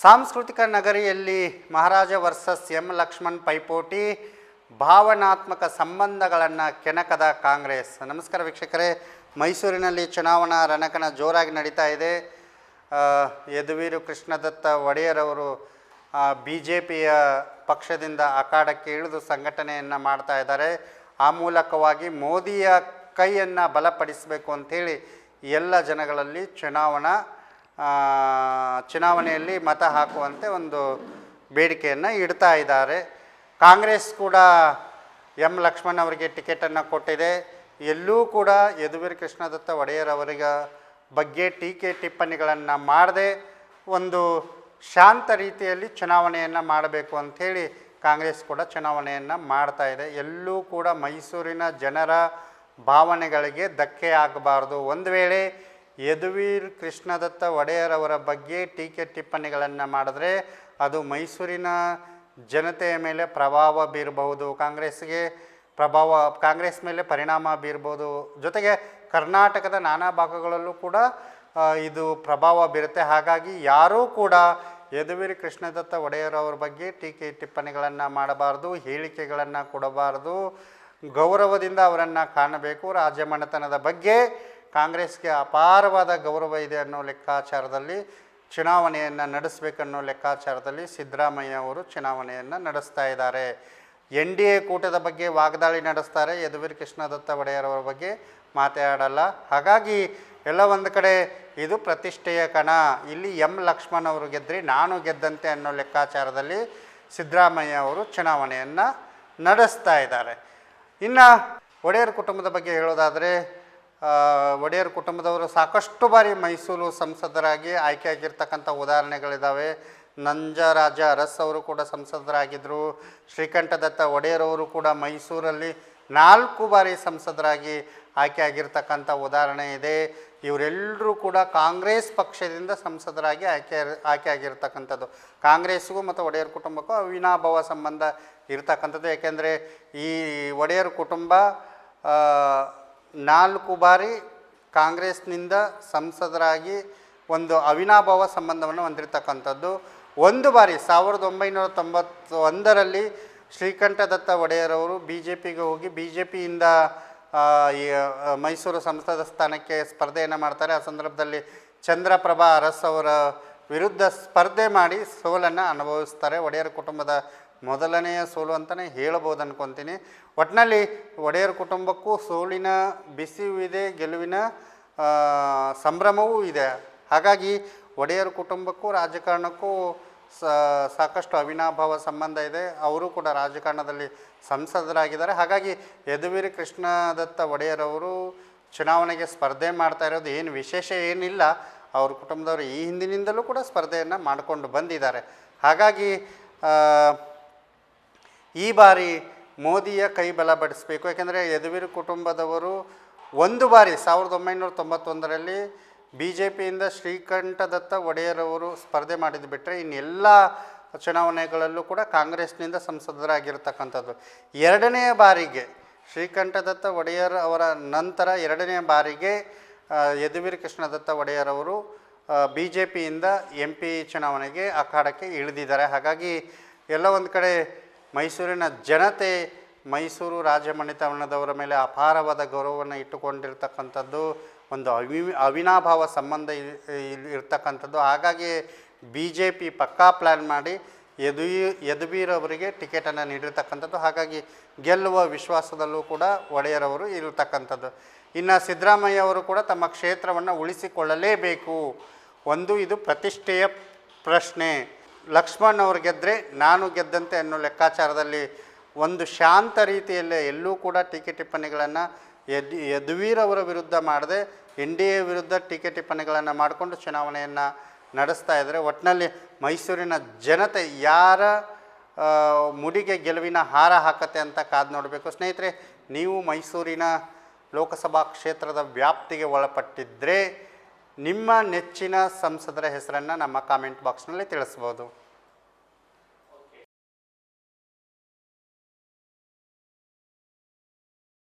ಸಾಂಸ್ಕೃತಿಕ ನಗರಿಯಲ್ಲಿ Maharaja versus M Lakshman ಪೈಪೋಟಿ ಭಾವನಾತ್ಮಕ ಸಂಬಂಧಗಳನ್ನು ಕೆಣಕದ ಕಾಂಗ್ರೆಸ್. ನಮಸ್ಕಾರ ವೀಕ್ಷಕರೇ. ಮೈಸೂರಿನಲ್ಲಿ ಚುನಾವಣಾ ರಣಕಣ ಜೋರಾಗಿ ನಡೀತಾ ಇದೆ. ಯದುವೀರು ಕೃಷ್ಣದತ್ತ ಒಡೆಯರವರು ಬಿ ಜೆ ಪಿಯ ಪಕ್ಷದಿಂದ ಅಖಾಡಕ್ಕೆ ಇಳಿದು ಸಂಘಟನೆಯನ್ನು ಮಾಡ್ತಾ ಇದ್ದಾರೆ. ಆ ಮೂಲಕವಾಗಿ ಮೋದಿಯ ಕೈಯನ್ನು ಬಲಪಡಿಸಬೇಕು ಅಂಥೇಳಿ ಎಲ್ಲ ಜನಗಳಲ್ಲಿ ಚುನಾವಣಾ ಚುನಾವಣೆಯಲ್ಲಿ ಮತ ಹಾಕುವಂತೆ ಒಂದು ಬೇಡಿಕೆಯನ್ನು ಇಡ್ತಾ ಇದ್ದಾರೆ. ಕಾಂಗ್ರೆಸ್ ಕೂಡ ಎಂ ಲಕ್ಷ್ಮಣ್ ಅವರಿಗೆ ಟಿಕೆಟನ್ನು ಕೊಟ್ಟಿದೆ. ಎಲ್ಲೂ ಕೂಡ ಯದುವೀರ್ ಕೃಷ್ಣದತ್ತ ಒಡೆಯರ್ ಅವರಿಗ ಬಗ್ಗೆ ಟೀಕೆ ಟಿಪ್ಪಣಿಗಳನ್ನು ಮಾಡದೆ ಒಂದು ಶಾಂತ ರೀತಿಯಲ್ಲಿ ಚುನಾವಣೆಯನ್ನು ಮಾಡಬೇಕು ಅಂಥೇಳಿ ಕಾಂಗ್ರೆಸ್ ಕೂಡ ಚುನಾವಣೆಯನ್ನು ಮಾಡ್ತಾ ಇದೆ. ಎಲ್ಲೂ ಕೂಡ ಮೈಸೂರಿನ ಜನರ ಭಾವನೆಗಳಿಗೆ ಧಕ್ಕೆ ಆಗಬಾರ್ದು. ಒಂದು ವೇಳೆ ಯದುವೀರ್ ಕೃಷ್ಣದತ್ತ ಒಡೆಯರವರ ಬಗ್ಗೆ ಟೀಕೆ ಟಿಪ್ಪಣಿಗಳನ್ನು ಮಾಡಿದ್ರೆ ಅದು ಮೈಸೂರಿನ ಜನತೆಯ ಮೇಲೆ ಪ್ರಭಾವ ಬೀರಬಹುದು. ಕಾಂಗ್ರೆಸ್ಗೆ ಪ್ರಭಾವ, ಕಾಂಗ್ರೆಸ್ ಮೇಲೆ ಪರಿಣಾಮ ಬೀರ್ಬೋದು ಜೊತೆಗೆ ಕರ್ನಾಟಕದ ನಾನಾ ಭಾಗಗಳಲ್ಲೂ ಕೂಡ ಇದು ಪ್ರಭಾವ ಬೀರುತ್ತೆ. ಹಾಗಾಗಿ ಯಾರೂ ಕೂಡ ಯದುವೀರ್ ಕೃಷ್ಣದತ್ತ ಒಡೆಯರವ್ರ ಬಗ್ಗೆ ಟೀಕೆ ಟಿಪ್ಪಣಿಗಳನ್ನು ಮಾಡಬಾರ್ದು, ಹೇಳಿಕೆಗಳನ್ನು ಕೊಡಬಾರ್ದು. ಗೌರವದಿಂದ ಅವರನ್ನು ಕಾಣಬೇಕು. ರಾಜಮನೆತನದ ಬಗ್ಗೆ ಕಾಂಗ್ರೆಸ್ಗೆ ಅಪಾರವಾದ ಗೌರವ ಇದೆ ಅನ್ನೋ ಲೆಕ್ಕಾಚಾರದಲ್ಲಿ ಚುನಾವಣೆಯನ್ನು ನಡೆಸಬೇಕನ್ನೋ ಲೆಕ್ಕಾಚಾರದಲ್ಲಿ ಸಿದ್ದರಾಮಯ್ಯ ಅವರು ಚುನಾವಣೆಯನ್ನು ನಡೆಸ್ತಾ ಇದ್ದಾರೆ. ಎನ್ ಡಿ ಎ ಕೂಟದ ಬಗ್ಗೆ ವಾಗ್ದಾಳಿ ನಡೆಸ್ತಾರೆ. ಯದುವೀರ್ ಕೃಷ್ಣದತ್ತ ಒಡೆಯರವರ ಬಗ್ಗೆ ಮಾತಾಡಲ್ಲ. ಹಾಗಾಗಿ ಎಲ್ಲ ಒಂದು ಕಡೆ ಇದು ಪ್ರತಿಷ್ಠೆಯ ಕಣ. ಇಲ್ಲಿ ಎಂ ಲಕ್ಷ್ಮಣ್ ಅವರು ಗೆದ್ದರೆ ನಾನು ಗೆದ್ದಂತೆ ಅನ್ನೋ ಲೆಕ್ಕಾಚಾರದಲ್ಲಿ ಸಿದ್ದರಾಮಯ್ಯ ಅವರು ಚುನಾವಣೆಯನ್ನು ನಡೆಸ್ತಾ ಇದ್ದಾರೆ. ಇನ್ನು ಒಡೆಯರ್ ಕುಟುಂಬದ ಬಗ್ಗೆ ಹೇಳೋದಾದರೆ ಒಡೆಯರ್ ಕುಟುಂಬದವರು ಸಾಕಷ್ಟು ಬಾರಿ ಮೈಸೂರು ಸಂಸದರಾಗಿ ಆಯ್ಕೆಯಾಗಿರ್ತಕ್ಕಂಥ ಉದಾಹರಣೆಗಳಿದ್ದಾವೆ ನಂಜರಾಜ ಅರಸ್ ಅವರು ಕೂಡ ಸಂಸದರಾಗಿದ್ದರು ಶ್ರೀಕಂಠದತ್ತ ಒಡೆಯರವರು ಕೂಡ ಮೈಸೂರಲ್ಲಿ ನಾಲ್ಕು ಬಾರಿ ಸಂಸದರಾಗಿ ಆಯ್ಕೆಯಾಗಿರ್ತಕ್ಕಂಥ ಉದಾಹರಣೆ ಇದೆ. ಇವರೆಲ್ಲರೂ ಕೂಡ ಕಾಂಗ್ರೆಸ್ ಪಕ್ಷದಿಂದ ಸಂಸದರಾಗಿ ಆಯ್ಕೆ, ಆಯ್ಕೆಯಾಗಿರ್ತಕ್ಕಂಥದ್ದು. ಕಾಂಗ್ರೆಸ್ಗೂ ಮತ್ತು ಒಡೆಯರ್ ಕುಟುಂಬಕ್ಕೂ ಅವಿನಾಭಾವ ಸಂಬಂಧ ಇರ್ತಕ್ಕಂಥದ್ದು. ಯಾಕೆಂದರೆ ಈ ಒಡೆಯರ್ ಕುಟುಂಬ ನಾಲ್ಕು ಬಾರಿ ಕಾಂಗ್ರೆಸ್ನಿಂದ ಸಂಸದರಾಗಿ ಒಂದು ಅವಿನಾಭಾವ ಸಂಬಂಧವನ್ನು ಹೊಂದಿರತಕ್ಕಂಥದ್ದು. ಒಂದು ಬಾರಿ ಸಾವಿರದ ಒಂಬೈನೂರ ತೊಂಬತ್ತ ಒಂದರಲ್ಲಿ ಶ್ರೀಕಂಠದತ್ತ ಒಡೆಯರವರು ಬಿ ಜೆ ಪಿಗೆ ಹೋಗಿ ಬಿ ಜೆ ಪಿಯಿಂದ ಮೈಸೂರು ಸಂಸದ ಸ್ಥಾನಕ್ಕೆ ಸ್ಪರ್ಧೆಯನ್ನು ಮಾಡ್ತಾರೆ. ಆ ಸಂದರ್ಭದಲ್ಲಿ ಚಂದ್ರಪ್ರಭಾ ಅರಸ್ ಅವರ ವಿರುದ್ಧ ಸ್ಪರ್ಧೆ ಮಾಡಿ ಸೋಲನ್ನು ಅನುಭವಿಸ್ತಾರೆ. ಒಡೆಯರ್ ಕುಟುಂಬದ ಮೊದಲನೆಯ ಸೋಲು ಅಂತಲೇ ಹೇಳ್ಬೋದು ಅನ್ಕೊತೀನಿ ಒಟ್ಟಿನಲ್ಲಿ ಒಡೆಯರ್ ಕುಟುಂಬಕ್ಕೂ ಸೋಲಿನ ಬಿಸಿವಿದೆ, ಗೆಲುವಿನ ಸಂಭ್ರಮವೂ ಇದೆ. ಹಾಗಾಗಿ ಒಡೆಯರ್ ಕುಟುಂಬಕ್ಕೂ ರಾಜಕಾರಣಕ್ಕೂ ಸಾಕಷ್ಟು ಅವಿನಾಭಾವ ಸಂಬಂಧ ಇದೆ. ಅವರು ಕೂಡ ರಾಜಕಾರಣದಲ್ಲಿ ಸಂಸದರಾಗಿದ್ದಾರೆ. ಹಾಗಾಗಿ ಯದುವೀರ್ ಕೃಷ್ಣದತ್ತ ಒಡೆಯರವರು ಚುನಾವಣೆಗೆ ಸ್ಪರ್ಧೆ ಮಾಡ್ತಾ ಇರೋದು ಏನು ವಿಶೇಷ ಏನಿಲ್ಲ. ಅವ್ರ ಕುಟುಂಬದವರು ಈ ಹಿಂದಿನಿಂದಲೂ ಕೂಡ ಸ್ಪರ್ಧೆಯನ್ನು ಮಾಡಿಕೊಂಡು ಬಂದಿದ್ದಾರೆ. ಹಾಗಾಗಿ ಈ ಬಾರಿ ಮೋದಿಯ ಕೈ ಬಲಪಡಿಸಬೇಕು ಯಾಕೆಂದರೆ ಯದುವೀರ್ ಕುಟುಂಬದವರು ಒಂದು ಬಾರಿ ಸಾವಿರದ ಒಂಬೈನೂರ ತೊಂಬತ್ತೊಂದರಲ್ಲಿ ಬಿ ಜೆ ಪಿಯಿಂದ ಶ್ರೀಕಂಠದತ್ತ ಒಡೆಯರವರು ಸ್ಪರ್ಧೆ ಮಾಡಿದ್ದು ಬಿಟ್ಟರೆ ಇನ್ನೆಲ್ಲ ಚುನಾವಣೆಗಳಲ್ಲೂ ಕೂಡ ಕಾಂಗ್ರೆಸ್ನಿಂದ ಸಂಸದರಾಗಿರ್ತಕ್ಕಂಥದ್ದು. ಎರಡನೆಯ ಬಾರಿಗೆ ಶ್ರೀಕಂಠದತ್ತ ಒಡೆಯರ್ ಅವರ ನಂತರ ಎರಡನೇ ಬಾರಿಗೆ ಯದುವೀರ್ ಕೃಷ್ಣದತ್ತ ಒಡೆಯರವರು ಬಿ ಜೆ ಪಿಯಿಂದ ಎಂ ಪಿ ಚುನಾವಣೆಗೆ ಅಖಾಡಕ್ಕೆ ಇಳಿದಿದ್ದಾರೆ. ಹಾಗಾಗಿ ಎಲ್ಲ ಒಂದು ಕಡೆ ಮೈಸೂರಿನ ಜನತೆ ಮೈಸೂರು ರಾಜಮನೆತನದವರ ಮೇಲೆ ಅಪಾರವಾದ ಗೌರವವನ್ನು ಇಟ್ಟುಕೊಂಡಿರ್ತಕ್ಕಂಥದ್ದು, ಒಂದು ಅವಿ, ಅವಿನಾಭಾವ ಸಂಬಂಧ ಇರ್ತಕ್ಕಂಥದ್ದು. ಹಾಗಾಗಿ ಬಿ ಜೆ ಪಿ ಪಕ್ಕಾ ಪ್ಲ್ಯಾನ್ ಮಾಡಿ ಯದು ಯದುವೀರ್ ಅವರಿಗೆ ಟಿಕೆಟನ್ನು ನೀಡಿರ್ತಕ್ಕಂಥದ್ದು. ಹಾಗಾಗಿ ಗೆಲ್ಲುವ ವಿಶ್ವಾಸದಲ್ಲೂ ಕೂಡ ಒಡೆಯರವರು ಇರತಕ್ಕಂಥದ್ದು. ಇನ್ನು ಸಿದ್ದರಾಮಯ್ಯ ಅವರು ಕೂಡ ತಮ್ಮ ಕ್ಷೇತ್ರವನ್ನು ಉಳಿಸಿಕೊಳ್ಳಲೇಬೇಕು. ಒಂದು ಇದು ಪ್ರತಿಷ್ಠೆಯ ಪ್ರಶ್ನೆ. ಲಕ್ಷ್ಮಣ್ ಅವರು ಗೆದ್ದರೆ ನಾನು ಗೆದ್ದಂತೆ ಅನ್ನೋ ಲೆಕ್ಕಾಚಾರದಲ್ಲಿ ಒಂದು ಶಾಂತ ರೀತಿಯಲ್ಲೇ ಎಲ್ಲೂ ಕೂಡ ಟೀಕೆ ಟಿಪ್ಪಣಿಗಳನ್ನು ಯದ್ ಯದುವೀರವರ ವಿರುದ್ಧ ಮಾಡದೆ ಎನ್ ಡಿ ಎ ವಿರುದ್ಧ ಟೀಕೆ ಟಿಪ್ಪಣಿಗಳನ್ನು ಮಾಡಿಕೊಂಡು ಚುನಾವಣೆಯನ್ನು ನಡೆಸ್ತಾ ಇದ್ದರೆ. ಒಟ್ಟಿನಲ್ಲಿ ಮೈಸೂರಿನ ಜನತೆ ಯಾರ ಮುಡಿಗೆ ಗೆಲುವಿನ ಹಾರ ಹಾಕತ್ತೆ ಅಂತ ಕಾದು ನೋಡಬೇಕು. ಸ್ನೇಹಿತರೆ, ನೀವು ಮೈಸೂರಿನ ಲೋಕಸಭಾ ಕ್ಷೇತ್ರದ ವ್ಯಾಪ್ತಿಗೆ ಒಳಪಟ್ಟಿದ್ದರೆ ನಿಮ್ಮ ನೆಚ್ಚಿನ ಸಂಸದರ ಹೆಸರನ್ನು ನಮ್ಮ ಕಾಮೆಂಟ್ ಬಾಕ್ಸ್ನಲ್ಲಿ ತಿಳಿಸ್ಬೋದು.